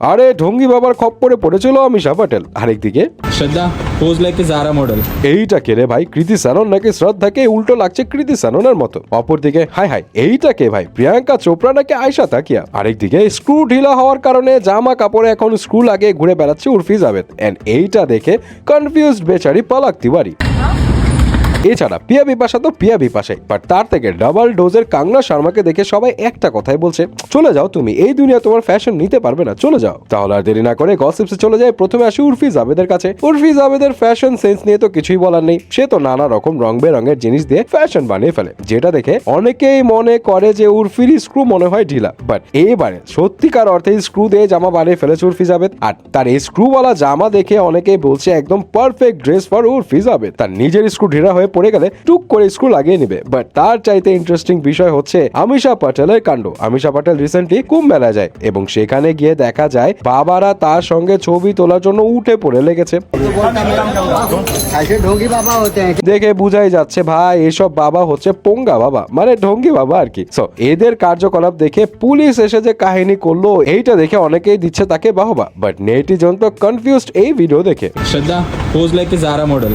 আরে ঢঙ্গি বাবার খপ্পরে পড়েছিল অমিশা প্যাটেল আরেকদিকে শ্রদ্ধা পোজ লাইক জারা মডেল এইটা কে রে ভাই? কৃতি সানন নাকি শ্রদ্ধাকে উল্টো লাগছে কৃতি সাননের মতো? অপরদিকে হাই হাই এইটা কে ভাই? প্রিয়াঙ্কা চোপড়া নাকি আয়সা তাকিয়া? আরেকদিকে স্ক্রু ঢিলা হওয়ার কারণে জামা কাপড়ে এখন স্ক্রু লাগিয়ে ঘুরে বেড়াচ্ছে উর্ফি জাবেদ এন্ড এইটা দেখে কনফিউজড বেচারি পলাক তিওয়ারি। এছাড়া পিয়া বিপাশা তো পিয়া বিপাশাই বাট তার থেকে ডাবল ডোজের কাংনা শর্মাকে দেখে সবাই একটা কথাই বলছে, চলে যাও তুমি, এই দুনিয়া তোমার ফ্যাশন নিতে পারবে না, চলে যাও। তাহলে আর দেরি না করে গসিপসে চলে যায়, প্রথমে আসি উর্ফি জাভেদের কাছে। উর্ফি জাভেদের ফ্যাশন সেন্স নিয়ে তো কিছুই বলার নেই, সে তো নানা রকম রং বেরঙের জিনিস দিয়ে ফ্যাশন বানিয়ে ফেলে, যেটা দেখে অনেকেই মনে করে যে উর্ফির স্ক্রু মনে হয় ঢিলা বাট এবারে সত্যিকার অর্থে স্ক্রু দিয়ে জামা বানিয়ে ফেলেছে উর্ফি জাভেদ আর তার এই স্ক্রুওয়ালা জামা দেখে অনেকেই বলছে একদম perfect dress for Urfi Javed তার নিজের স্ক্রু ঢিলা হয়ে হয়ে পড়ে গেলে টুক করে স্কুল লাগিয়ে নিবে। বাট তার চাইতে ইন্টারেস্টিং বিষয় হচ্ছে আমিষা পাটেলের কাণ্ড। আমিষা পাটেল রিসেন্টলি কুম্ভ মেলা যায় এবং সেখানে গিয়ে দেখা যায় বাবারা তার সঙ্গে ছবি তোলার জন্য উঠে পড়ে লেগেছে। দেখে বুঝাই যাচ্ছে, ভাই, এসব বাবা হচ্ছে পোঙ্গা বাবা। মানে ঢঙ্গি বাবা আর কি। এদের কার্যকলাপ দেখে পুলিশ এসে যে কাহিনী করল, এইটা দেখে অনেকেই দিচ্ছে তাকে বাহবা। বাট নেটিজন তো কনফিউজড এই ভিডিও দেখে। শ্রদ্ধা পোজ লাইক জারা মডেল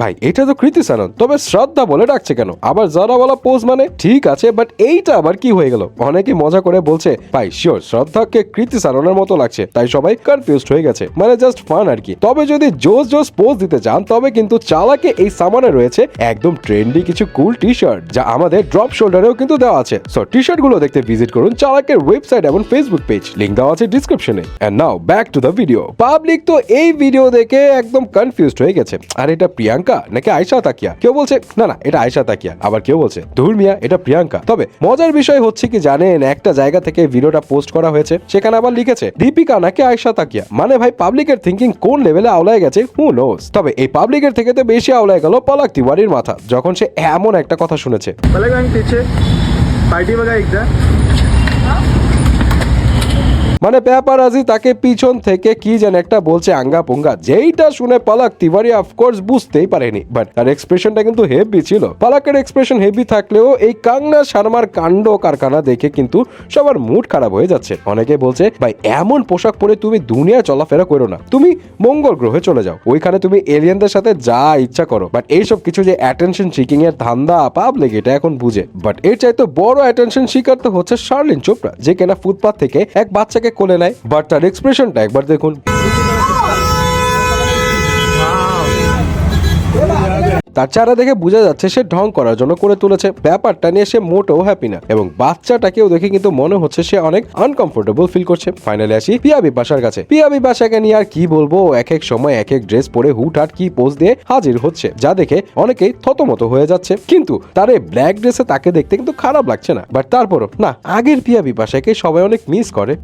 ভাই, এটা তো কৃতি সানন। তবে শ্রদ্ধা বলে ডাকছে কেন? আবার বলা পোজ মানে ঠিক আছে বাট এইটা আবার কি হয়ে গেল? অনেকে মজা করে বলছে, ভাই শিওর শ্রদ্ধাকে কৃতি সাননের মতো লাগছে, তাই সবাই কনফিউজড হয়ে গেছে। মানে জাস্ট ফান আর কি। তবে যদি জোস জোস পোজ দিতে চান, তবে কিন্তু চালাকে এই সামানে রয়েছে একদম ট্রেন্ডি কিছু কুল টি শার্ট যা আমাদের ড্রপ শোল্ডারেও কিন্তু দেওয়া আছে। সো টি শার্টগুলো দেখতে ভিজিট করুন চালাকের ওয়েবসাইট এবং ফেসবুক পেজ লিংক দেওয়া আছে ডিসক্রিপশনে and now back to the video public তো এই ভিডিও দেখে একদম কনফিউজড হয়ে গেছে। আর এটা প্রিয়াঙ্কা প্রিয়াঙ্কা নাকি আয়সা তাকিয়া? কেউ বলছে, না না, এটা আয়সা তাকিয়া। আবার কেউ বলছে, ধুর মিয়া, এটা প্রিয়াঙ্কা। তবে মজার বিষয় হচ্ছে কি জানেন, একটা জায়গা থেকে ভিডিওটা পোস্ট করা হয়েছে, সেখানে আবার লিখেছে, দীপিকা নাকি আয়সা তাকিয়া? মানে ভাই, পাবলিকের থিঙ্কিং কোন লেভেলে আওলায় গেছে? হু নোস তবে এই পাবলিকের থেকে তো বেশি আওলায় গেল পলাক তিওয়ারির মাথা, যখন সে এমন একটা কথা শুনেছে। পার্টি মানে পেপারাজি তাকে পিছন থেকে কি যেন একটা বলছে আঙ্গা পুঙ্গা। যেইটা শুনে পালাক তিওয়ারি অফকোর্স বুঝতেই পারেনি। বাট তার এক্সপ্রেশনটা কিন্তু হেভি ছিল। পালাকের এক্সপ্রেশন হেভি থাকলেও এই কাংনা শর্মার কাণ্ড কারখানা দেখে কিন্তু সবার মুড খারাপ হয়ে যাচ্ছে। অনেকে বলছে, ভাই, এমন পোশাক পরে তুমি দুনিয়া চলাফেরা করো না। তুমি মঙ্গল গ্রহে চলে যাও। ওইখানে তুমি এলিয়েনদের সাথে যা ইচ্ছা করো। বাট এইসব কিছু যে অ্যাটেনশন সিকিং এর ধান্দা পাবলিক এটা এখন বুঝে। বাট এর চাইতে বড় অ্যাটেনশন শিকার তো হচ্ছে শার্লিন চোপড়া, যে কিনা ফুটপাথ থেকে এক বাচ্চাকে কোলে নেয়। বাট তার এক্সপ্রেশনটা একবার দেখুন। তার চারা দেখে বোঝা যাচ্ছে সে ঢং করার জন্য করে তুলেছে। ব্যাপারটা নিয়ে সে মোটেও হ্যাপি না। এবং বাচ্চাটাকেও দেখে কিন্তু মনে হচ্ছে সে অনেক আনকমফোর্টেবল ফিল করছে। ফাইনালি আসি পিয়া বিপাশার কাছে। পিয়া বিপাশাকে নিয়ে আর কি বলব? এক এক সময় এক এক ড্রেস পরে হুটহাট কি পোজ দিয়ে হাজির হচ্ছে। যা দেখে অনেকেই থতমত হয়ে যাচ্ছে। কিন্তু তার এই ব্ল্যাক ড্রেসে তাকে দেখতে কিন্তু খারাপ লাগছে না। বাট তারপরও না, আগের পিয়া বিপাশাকে সবাই অনেক মিস করে।